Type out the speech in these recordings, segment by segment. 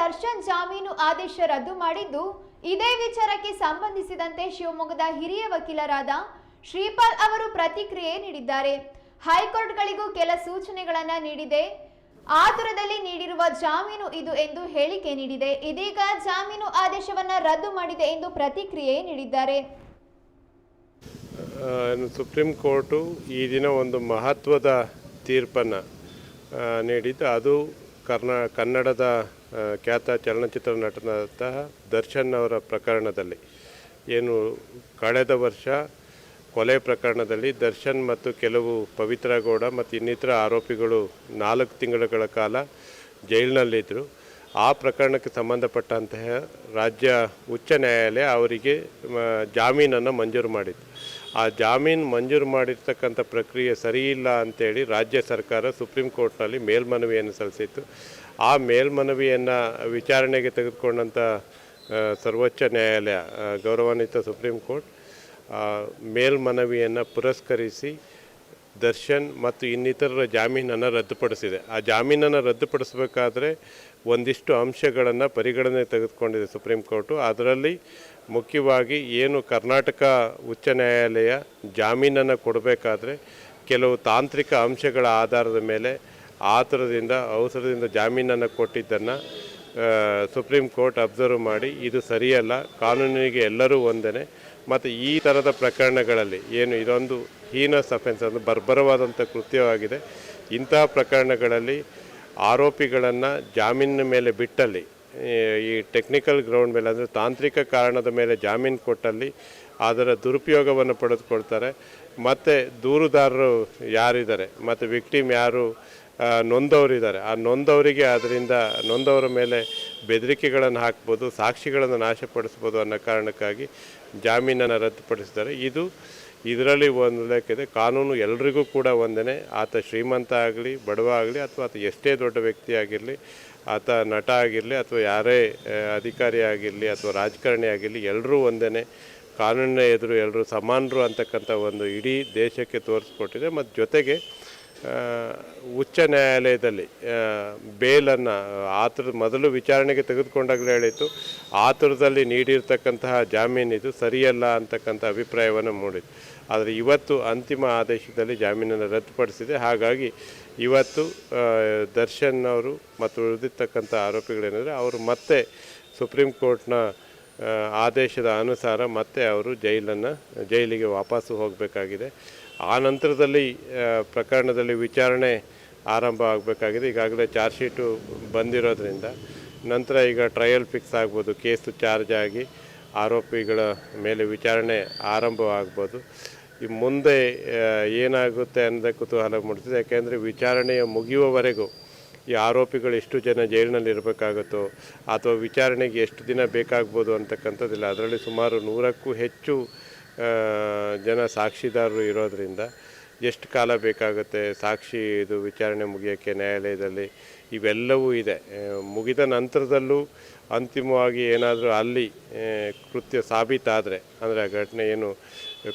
ದರ್ಶನ್ ಜಾಮೀನು ಆದೇಶ ರದ್ದು ಮಾಡಿದ್ದು, ಇದೇ ವಿಚಾರಕ್ಕೆ ಸಂಬಂಧಿಸಿದಂತೆ ಶಿವಮೊಗ್ಗದ ಹಿರಿಯ ವಕೀಲರಾದ ಶ್ರೀಪಾಲ್ ಅವರು ಪ್ರತಿಕ್ರಿಯೆ ನೀಡಿದ್ದಾರೆ. ಹೈಕೋರ್ಟ್ಗಳಿಗೂ ಕೆಲ ಸೂಚನೆಗಳನ್ನು ನೀಡಿದೆ. ಆತುರದಲ್ಲಿ ನೀಡಿರುವ ಜಾಮೀನು ಇದು ಎಂದು ಹೇಳಿಕೆ ನೀಡಿದೆ. ಇದೀಗ ಜಾಮೀನು ಆದೇಶವನ್ನ ರದ್ದು ಮಾಡಿದೆ ಎಂದು ಪ್ರತಿಕ್ರಿಯೆ ನೀಡಿದ್ದಾರೆ. ಸುಪ್ರೀಂ ಕೋರ್ಟು ಈ ದಿನ ಒಂದು ಮಹತ್ವದ ತೀರ್ಪನ್ನು ನೀಡಿದ್ದು. ಅದು ಕರ್ನಾ ಕನ್ನಡದ ಖ್ಯಾತ ಚಲನಚಿತ್ರ ನಟನಾದಂತಹ ದರ್ಶನ್ ಅವರ ಪ್ರಕರಣದಲ್ಲಿ. ಏನು ಕಳೆದ ವರ್ಷ ಕೊಲೆ ಪ್ರಕರಣದಲ್ಲಿ ದರ್ಶನ್ ಮತ್ತು ಕೆಲವು ಪವಿತ್ರ ಗೌಡ ಮತ್ತು ಇನ್ನಿತರ ಆರೋಪಿಗಳು ನಾಲ್ಕು ತಿಂಗಳುಗಳ ಕಾಲ ಜೈಲಿನಲ್ಲಿದ್ದರು. ಆ ಪ್ರಕರಣಕ್ಕೆ ಸಂಬಂಧಪಟ್ಟಂತಹ ರಾಜ್ಯ ಉಚ್ಚ ನ್ಯಾಯಾಲಯ ಅವರಿಗೆ ಜಾಮೀನನ್ನು ಮಂಜೂರು ಮಾಡಿತ್ತು. ಆ ಜಾಮೀನು ಮಂಜೂರು ಮಾಡಿರ್ತಕ್ಕಂಥ ಪ್ರಕ್ರಿಯೆ ಸರಿಯಿಲ್ಲ ಅಂತೇಳಿ ರಾಜ್ಯ ಸರ್ಕಾರ ಸುಪ್ರೀಂ ಕೋರ್ಟ್ನಲ್ಲಿ ಮೇಲ್ಮನವಿಯನ್ನು ಸಲ್ಲಿಸಿತ್ತು. ಆ ಮೇಲ್ಮನವಿಯನ್ನು ವಿಚಾರಣೆಗೆ ತೆಗೆದುಕೊಂಡಂಥ ಸರ್ವೋಚ್ಚ ನ್ಯಾಯಾಲಯ ಗೌರವಾನ್ವಿತ ಸುಪ್ರೀಂ ಕೋರ್ಟ್ ಮೇಲ್ಮನವಿಯನ್ನು ಪುರಸ್ಕರಿಸಿ ದರ್ಶನ್ ಮತ್ತು ಇನ್ನಿತರರ ಜಾಮೀನನ್ನು ರದ್ದುಪಡಿಸಿದೆ. ಆ ಜಾಮೀನನ್ನು ರದ್ದುಪಡಿಸಬೇಕಾದ್ರೆ ಒಂದಿಷ್ಟು ಅಂಶಗಳನ್ನು ಪರಿಗಣನೆ ತೆಗೆದುಕೊಂಡಿದೆ ಸುಪ್ರೀಂ ಕೋರ್ಟು. ಅದರಲ್ಲಿ ಮುಖ್ಯವಾಗಿ ಏನು ಕರ್ನಾಟಕ ಉಚ್ಚ ನ್ಯಾಯಾಲಯ ಜಾಮೀನನ್ನು ಕೊಡಬೇಕಾದ್ರೆ ಕೆಲವು ತಾಂತ್ರಿಕ ಅಂಶಗಳ ಆಧಾರದ ಮೇಲೆ ಆತುರದಿಂದ, ಅವಸರದಿಂದ ಜಾಮೀನನ್ನು ಕೊಟ್ಟಿದ್ದನ್ನು ಸುಪ್ರೀಂ ಕೋರ್ಟ್ ಅಬ್ಸರ್ವ್ ಮಾಡಿ ಇದು ಸರಿಯಲ್ಲ, ಕಾನೂನಿಗೆ ಎಲ್ಲರೂ ಒಂದೇ ಮತ್ತು ಈ ಥರದ ಪ್ರಕರಣಗಳಲ್ಲಿ ಏನು ಇದೊಂದು ಹೀನಸ್ ಅಫೆನ್ಸ್ ಅಂದರೆ ಬರ್ಬರವಾದಂಥ ಕೃತ್ಯವಾಗಿದೆ. ಇಂತಹ ಪ್ರಕರಣಗಳಲ್ಲಿ ಆರೋಪಿಗಳನ್ನು ಜಾಮೀನಿನ ಮೇಲೆ ಬಿಟ್ಟಲ್ಲಿ ಈ ಟೆಕ್ನಿಕಲ್ ಗ್ರೌಂಡ್ ಮೇಲೆ, ಅಂದರೆ ತಾಂತ್ರಿಕ ಕಾರಣದ ಮೇಲೆ ಜಾಮೀನು ಕೊಟ್ಟಲ್ಲಿ ಅದರ ದುರುಪಯೋಗವನ್ನು ಪಡೆದುಕೊಳ್ತಾರೆ. ಮತ್ತು ದೂರುದಾರರು ಯಾರಿದ್ದಾರೆ, ಮತ್ತು ವಿಕ್ಟಿಮ್ ಯಾರು ನೊಂದವರಿದ್ದಾರೆ. ಆ ನೊಂದವರಿಗೆ ಅದರಿಂದ ನೊಂದವರ ಮೇಲೆ ಬೆದರಿಕೆಗಳನ್ನು ಹಾಕ್ಬೋದು, ಸಾಕ್ಷಿಗಳನ್ನು ನಾಶಪಡಿಸ್ಬೋದು ಅನ್ನೋ ಕಾರಣಕ್ಕಾಗಿ ಜಾಮೀನನ್ನು ರದ್ದುಪಡಿಸಿದ್ದಾರೆ. ಇದು ಇದರಲ್ಲಿ ಒಂದು ಲೆಕ್ಕಿದೆ ಕಾನೂನು ಎಲ್ರಿಗೂ ಕೂಡ ಒಂದೇ ಆತ ಶ್ರೀಮಂತ ಆಗಲಿ, ಬಡವ ಆಗಲಿ, ಅಥವಾ ಆತ ಎಷ್ಟೇ ದೊಡ್ಡ ವ್ಯಕ್ತಿ ಆಗಿರಲಿ, ಆತ ನಟ ಆಗಿರಲಿ, ಅಥವಾ ಯಾರೇ ಅಧಿಕಾರಿ ಆಗಿರಲಿ, ಅಥವಾ ರಾಜಕಾರಣಿ ಆಗಿರಲಿ ಎಲ್ಲರೂ ಒಂದೇ ಕಾನೂನಿನ ಎದುರು ಎಲ್ಲರೂ ಸಮಾನರು ಅಂತಕ್ಕಂಥ ಒಂದು ಇಡೀ ದೇಶಕ್ಕೆ ತೋರಿಸ್ಕೊಟ್ಟಿದೆ. ಮತ್ತು ಜೊತೆಗೆ ಉಚ್ಚ ನ್ಯಾಯಾಲಯದಲ್ಲಿ ಬೇಲನ್ನು ಆತುರ ಮೊದಲು ವಿಚಾರಣೆಗೆ ತೆಗೆದುಕೊಂಡಾಗಲೇ ಹೇಳಿತ್ತು. ಆತುರದಲ್ಲಿ ನೀಡಿರ್ತಕ್ಕಂತಹ ಜಾಮೀನಿದು ಸರಿಯಲ್ಲ ಅಂತಕ್ಕಂಥ ಅಭಿಪ್ರಾಯವನ್ನು ಮೂಡಿತು ಆದರೆ ಇವತ್ತು ಅಂತಿಮ ಆದೇಶದಲ್ಲಿ ಜಾಮೀನನ್ನು ರದ್ದುಪಡಿಸಿದೆ. ಹಾಗಾಗಿ ಇವತ್ತು ದರ್ಶನ್ ಅವರು ಮತ್ತು ಉಳಿದಿರ್ತಕ್ಕಂಥ ಆರೋಪಿಗಳೇನೆಂದರೆ ಅವರು ಮತ್ತೆ ಸುಪ್ರೀಂ ಕೋರ್ಟ್ನ ಆದೇಶದ ಅನುಸಾರ ಮತ್ತೆ ಅವರು ಜೈಲನ್ನು, ಜೈಲಿಗೆ ವಾಪಸ್ಸು ಹೋಗಬೇಕಾಗಿದೆ. ಆ ನಂತರದಲ್ಲಿ ಪ್ರಕರಣದಲ್ಲಿ ವಿಚಾರಣೆ ಆರಂಭ ಆಗಬೇಕಾಗಿದೆ. ಈಗಾಗಲೇ ಚಾರ್ಜ್ ಶೀಟು ಬಂದಿರೋದ್ರಿಂದ ನಂತರ ಈಗ ಟ್ರಯಲ್ ಫಿಕ್ಸ್ ಆಗ್ಬೋದು, ಕೇಸು ಚಾರ್ಜ್ ಆಗಿ. ಆರೋಪಿಗಳ ಮೇಲೆ ವಿಚಾರಣೆ ಆರಂಭವಾಗ್ಬೋದು. ಈ ಮುಂದೆ ಏನಾಗುತ್ತೆ ಅನ್ನೋದೇ ಕುತೂಹಲ ಮೂಡಿಸಿದೆ ಯಾಕೆಂದರೆ ವಿಚಾರಣೆಯ ಮುಗಿಯುವವರೆಗೂ ಈ ಆರೋಪಿಗಳು ಎಷ್ಟು ಜನ ಜೈಲಿನಲ್ಲಿ ಇರಬೇಕಾಗುತ್ತೋ, ಅಥವಾ ವಿಚಾರಣೆಗೆ ಎಷ್ಟು ದಿನ ಬೇಕಾಗ್ಬೋದು ಅಂತಕ್ಕಂಥದ್ದಿಲ್ಲ. ಅದರಲ್ಲಿ ಸುಮಾರು ನೂರಕ್ಕೂ ಹೆಚ್ಚು ಜನ ಸಾಕ್ಷಿದಾರರು ಇರೋದರಿಂದ ಎಷ್ಟು ಕಾಲ ಬೇಕಾಗುತ್ತೆ? ಸಾಕ್ಷಿ ಇದು ವಿಚಾರಣೆ ಮುಗಿಯೋಕ್ಕೆ ನ್ಯಾಯಾಲಯದಲ್ಲಿ ಇವೆಲ್ಲವೂ ಇದೆ. ಮುಗಿದ ನಂತರದಲ್ಲೂ ಅಂತಿಮವಾಗಿ ಏನಾದರೂ ಅಲ್ಲಿ ಕೃತ್ಯ ಸಾಬೀತಾದರೆ, ಅಂದರೆ ಆ ಘಟನೆ ಏನು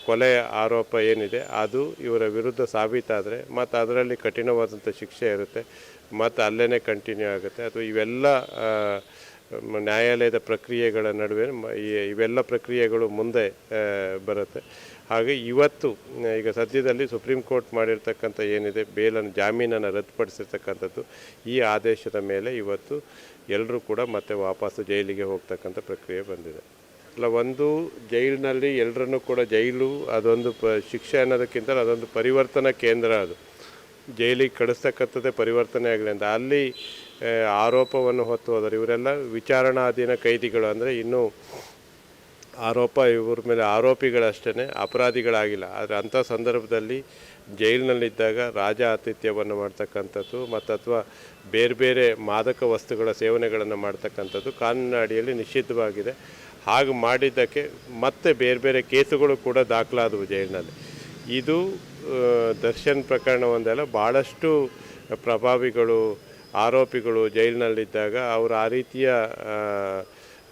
ಕೊಲೆ ಆರೋಪ ಏನಿದೆ, ಅದು ಇವರ ವಿರುದ್ಧ ಸಾಬೀತಾದರೆ, ಮತ್ತು ಅದರಲ್ಲಿ ಕಠಿಣವಾದಂಥ ಶಿಕ್ಷೆ ಇರುತ್ತೆ, ಮತ್ತು ಅಲ್ಲೇ ಕಂಟಿನ್ಯೂ ಆಗುತ್ತೆ. ಅಥವಾ ಇವೆಲ್ಲ ನ್ಯಾಯಾಲಯದ ಪ್ರಕ್ರಿಯೆಗಳ ನಡುವೆ ಇವೆಲ್ಲ ಪ್ರಕ್ರಿಯೆಗಳು ಮುಂದೆ ಬರುತ್ತೆ. ಹಾಗೆ ಇವತ್ತು ಈಗ ಸದ್ಯದಲ್ಲಿ ಸುಪ್ರೀಂ ಕೋರ್ಟ್ ಮಾಡಿರ್ತಕ್ಕಂಥ ಏನಿದೆ, ಬೇಲನ್ನು, ಜಾಮೀನನ್ನು ರದ್ದುಪಡಿಸಿರ್ತಕ್ಕಂಥದ್ದು, ಈ ಆದೇಶದ ಮೇಲೆ ಇವತ್ತು ಎಲ್ಲರೂ ಕೂಡ ಮತ್ತೆ ವಾಪಸ್ಸು ಜೈಲಿಗೆ ಹೋಗ್ತಕ್ಕಂಥ ಪ್ರಕ್ರಿಯೆ ಬಂದಿದೆ. ಅಲ್ಲ, ಒಂದು ಜೈಲಿನಲ್ಲಿ ಎಲ್ಲರನ್ನೂ ಕೂಡ ಜೈಲು, ಅದೊಂದು ಪ, ಶಿಕ್ಷೆ ಅನ್ನೋದಕ್ಕಿಂತ ಅದೊಂದು ಪರಿವರ್ತನಾ ಕೇಂದ್ರ ಅದು. ಜೈಲಿಗೆ ಕಳಿಸ್ತಕ್ಕಂಥದ್ದೇ ಪರಿವರ್ತನೆ ಆಗಲಿ ಅಂತ. ಅಲ್ಲಿ ಆರೋಪವನ್ನು ಹೊತ್ತು ಹೋದರು ಇವರೆಲ್ಲ ವಿಚಾರಣಾಧೀನ ಕೈದಿಗಳು ಅಂದರೆ ಇನ್ನೂ ಆರೋಪ ಇವ್ರ ಮೇಲೆ ಆರೋಪಿಗಳಷ್ಟೇ ಅಪರಾಧಿಗಳಾಗಿಲ್ಲ. ಆದರೆ ಅಂಥ ಸಂದರ್ಭದಲ್ಲಿ ಜೈಲಿನಲ್ಲಿದ್ದಾಗ ರಾಜ ಆತಿಥ್ಯವನ್ನು ಮಾಡ್ತಕ್ಕಂಥದ್ದು ಮತ್ತು ಅಥವಾ ಬೇರೆ ಬೇರೆ ಮಾದಕ ವಸ್ತುಗಳ ಸೇವನೆಗಳನ್ನು ಮಾಡ್ತಕ್ಕಂಥದ್ದು ಕಾನೂನಿನ ಅಡಿಯಲ್ಲಿ ನಿಷಿದ್ಧವಾಗಿದೆ. ಹಾಗೆ ಮಾಡಿದ್ದಕ್ಕೆ ಮತ್ತೆ ಬೇರೆ ಬೇರೆ ಕೇಸುಗಳು ಕೂಡ ದಾಖಲಾದವು ಜೈಲಿನಲ್ಲಿ. ಇದು ದರ್ಶನ್ ಪ್ರಕರಣ ಒಂದಲ್ಲ ಭಾಳಷ್ಟು ಪ್ರಭಾವಿಗಳು ಆರೋಪಿಗಳು ಜೈಲಿನಲ್ಲಿದ್ದಾಗ ಅವರು ಆ ರೀತಿಯ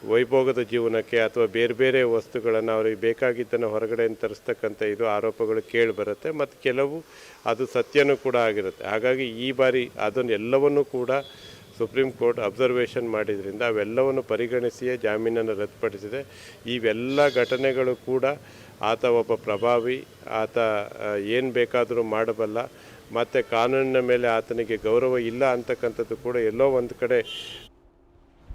ವೈಭೋಗದ ಜೀವನಕ್ಕೆ ಅಥವಾ ಬೇರೆ ಬೇರೆ ವಸ್ತುಗಳನ್ನು ಅವರಿಗೆ ಬೇಕಾಗಿದ್ದನ್ನು ಹೊರಗಡೆ ತರಿಸ್ತಕ್ಕಂಥ ಇದು ಆರೋಪಗಳು ಕೇಳಿ ಬರುತ್ತೆ. ಮತ್ತು ಕೆಲವು ಅದು ಸತ್ಯನೂ ಕೂಡ ಆಗಿರುತ್ತೆ. ಹಾಗಾಗಿ ಈ ಬಾರಿ ಅದನ್ನು ಎಲ್ಲವನ್ನೂ ಕೂಡ ಸುಪ್ರೀಂ ಕೋರ್ಟ್ ಅಬ್ಸರ್ವೇಷನ್ ಮಾಡಿದ್ರಿಂದ ಅವೆಲ್ಲವನ್ನು ಪರಿಗಣಿಸಿಯೇ ಜಾಮೀನನ್ನು ರದ್ದುಪಡಿಸಿದೆ. ಇವೆಲ್ಲ ಘಟನೆಗಳು ಕೂಡ ಆತ ಒಬ್ಬ ಪ್ರಭಾವಿ, ಆತ ಏನು ಬೇಕಾದರೂ ಮಾಡಬಲ್ಲ ಮತ್ತು ಕಾನೂನಿನ ಮೇಲೆ ಆತನಿಗೆ ಗೌರವ ಇಲ್ಲ ಅಂತಕ್ಕಂಥದ್ದು ಕೂಡ ಎಲ್ಲೋ ಒಂದು ಕಡೆ